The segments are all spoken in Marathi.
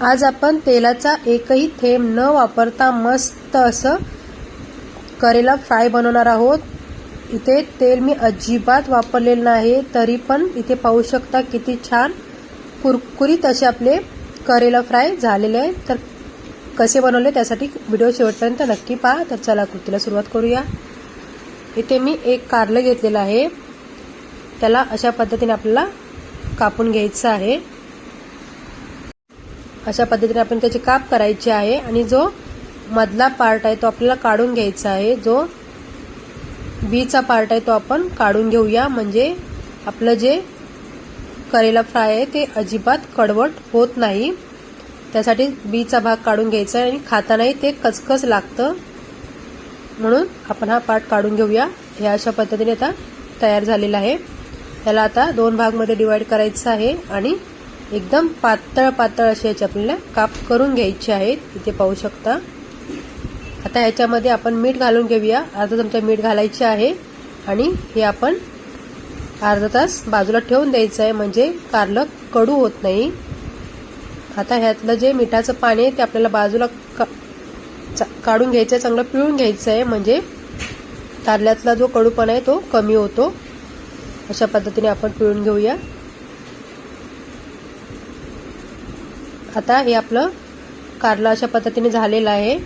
आज आपण तेलाचा एकही थेंब न वापरता मस्त असं करेला फ्राय बनवणार आहोत. इथे तेल मी अजिबात वापरलेलं नाही तरी पण इथे पाहू शकता किती छान कुरकुरीत असे आपले करेला फ्राय झालेले आहे तर कसे बनवले त्यासाठी व्हिडिओ शेवटपर्यंत नक्की पहा. तर चला कृतीला सुरुवात करूया. इथे मी एक कारलं घेतलेलं आहे. त्याला अशा पद्धतीने आपल्याला कापून घ्यायचं आहे. अशा पद्धतीने आपण त्याचे काप करायचे आहे आणि जो मधला पार्ट आहे तो आपल्याला काढून घ्यायचा आहे. जो बीचा पार्ट आहे तो आपण काढून घेऊया. म्हणजे आपलं जे करेला फ्राय आहे ते अजिबात कडवट होत नाही. त्यासाठी बीचा भाग काढून घ्यायचा आहे आणि खातानाही ते कचकच लागतं. म्हणून आपण हा पार्ट काढून घेऊया. हे अशा पद्धतीने आता तयार झालेला आहे. त्याला आता दोन भागमध्ये डिवाईड करायचं आहे आणि एकदम पातळ पातळ असे याचे आपल्याला काप करून घ्यायचे आहेत. इथे पाहू शकता. आता ह्याच्यामध्ये आपण मीठ घालून घेऊया. अर्धा चमचा मीठ घालायचे आहे. आणि हे आपण अर्धा तास बाजूला ठेवून द्यायचं आहे. म्हणजे कारलं कडू होत नाही. आता ह्यातलं जे मिठाचं पाणी आहे ते आपल्याला बाजूला का काढून घ्यायचं आहे. चांगलं पिळून घ्यायचं आहे. म्हणजे कारल्यातला जो कडूपणा आहे तो कमी होतो. अशा पद्धतीने आपण पिळून घेऊया. आता हे आपलं कारलं अशा पद्धतीने झालेलं आहे.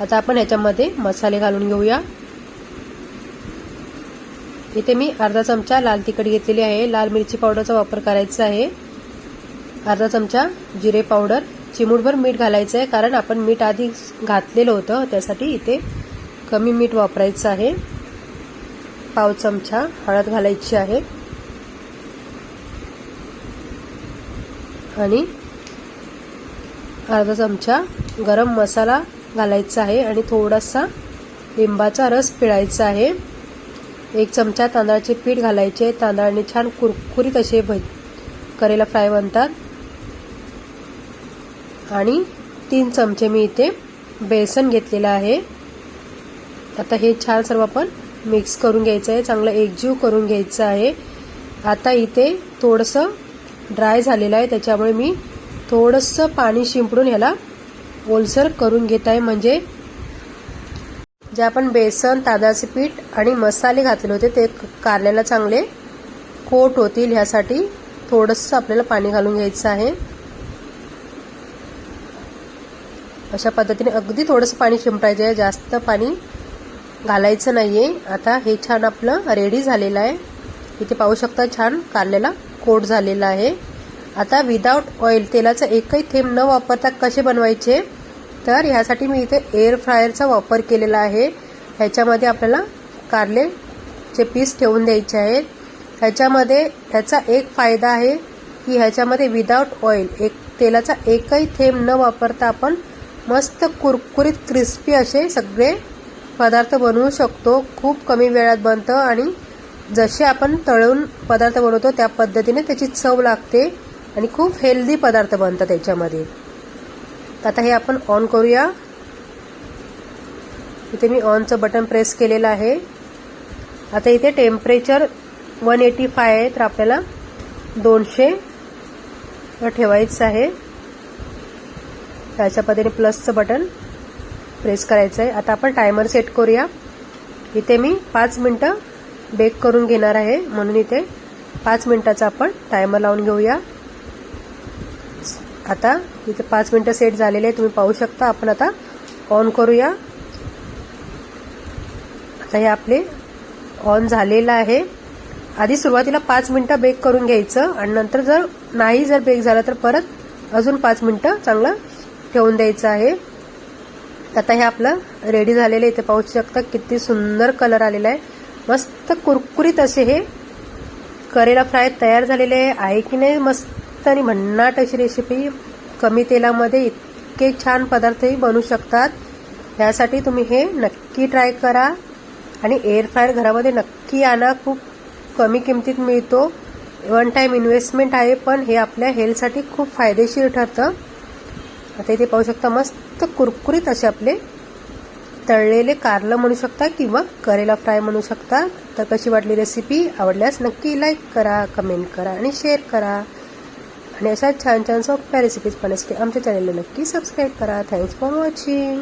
आता आपण ह्याच्यामध्ये मसाले घालून घेऊया. इथे मी अर्धा चमचा लाल तिखट घेतलेली आहे. लाल मिरची पावडरचा वापर करायचा आहे. अर्धा चमचा जिरे पावडर. चिमूटभर मीठ घालायचं आहे कारण आपण मीठ आधी घातलेलं होतं. त्यासाठी इथे कमी मीठ वापरायचं आहे. पाव चमचा हळद घालायची आहे. आणि अर्धा चमचा गरम मसाला घालायचा आहे आणि थोडासा लिंबाचा रस पिळायचा आहे. एक चमचा तांदळाचे पीठ घालायचे तांदळाने छान कुरकुरीत असे भज करेला फ्राय बनतात. आणि तीन चमचे मी इथे बेसन घेतलेलं आहे. आता हे छान सर्व आपण मिक्स करून घ्यायचं आहे. चांगलं एकजीव करून घ्यायचं आहे. आता इथे थोडंसं ड्राय झालेलं आहे. त्याच्यामुळे मी थोडंसं पाणी शिंपडून ह्याला ओलसर करून घेत आहे. म्हणजे जे आपण बेसन तांदळाचे पीठ आणि मसाले घातले होते ते कारल्याला चांगले कोट होतील ह्यासाठी थोडंसं आपल्याला पाणी घालून घ्यायचं आहे. अशा पद्धतीने अगदी थोडंसं पाणी शिंपडायचं आहे. जास्त पाणी घालायचं नाही आहे आता हे छान आपलं रेडी झालेलं आहे. इथे पाहू शकता छान कारल्याला कोट झालेला आहे. आता विदाऊट ऑइल तेलाचा एकही थेंब न वापरता कसे बनवायचे? तर ह्यासाठी मी इथे एअर फ्रायरचा वापर केलेला आहे. ह्याच्यामध्ये आपल्याला कारलेचे पीस ठेवून द्यायचे आहेत. ह्याच्यामध्ये ह्याचा एक फायदा आहे की ह्याच्यामध्ये विदाऊट ऑइल एक तेलाचा एकही थेंब न वापरता आपण मस्त कुरकुरीत क्रिस्पी असे सगळे पदार्थ बनवू शकतो. खूप कमी वेळात बनतं आणि जसे आपण तळून पदार्थ बनवतो त्या पद्धतीने त्याची चव लागते. आणि खूप हेल्दी पदार्थ बनतात त्याच्यामध्ये. आता हे आपण ऑन करूया. इथे मी ऑनचं बटन प्रेस केलेलं आहे. आता इथे टेम्परेचर वन एटी फाय आहे तर आपल्याला दोनशे ठेवायचं आहे. त्याच्या पद्धतीने प्लसचं बटन प्रेस करायचं आहे. आता आपण टायमर सेट करूया. इथे मी पाच मिनटं बेक करून घेणार आहे. म्हणून इथे पाच मिनटाचा आपण टायमर लावून घेऊया. आता इथे पाच मिनटं सेट झालेले आहे तुम्ही पाहू शकता. आपण आता ऑन करूया. आता हे आपले ऑन झालेलं आहे. आधी सुरुवातीला पाच मिनटं बेक करून घ्यायचं आणि नंतर जर नाही जर बेक झालं तर परत अजून पाच मिनटं चांगलं ठेवून द्यायचं आहे. आता हे आपलं रेडी झालेलं आहे. इथे पाहू शकता किती सुंदर कलर आलेला आहे. मस्त कुरकुरीत असे हे करेला फ्राय तयार झालेले आहे की नाही? मस्त आणि भन्नाट अशी रेसिपी कमी तेलामध्ये इतके छान पदार्थही बनू शकतात. ह्यासाठी तुम्ही हे नक्की ट्राय करा. आणि एअर फ्रायर घरामध्ये नक्की आणा. खूप कमी किमतीत मिळतो. वन टाईम इन्व्हेस्टमेंट आहे पण हे आपल्या हेल्थसाठी खूप फायदेशीर ठरतं. आता इथे पाहू शकता मस्त कुरकुरीत असे आपले तळलेले कारलं म्हणू शकता किंवा करेला फ्राय म्हणू शकता. तर कशी वाटली रेसिपी आवडल्यास नक्की लाईक करा कमेंट करा आणि शेअर करा. आणि अशा छान छान सोप्या रेसिपीज पाहण्यासाठी आमच्या चॅनलला नक्की सबस्क्राईब करा. Thanks for watching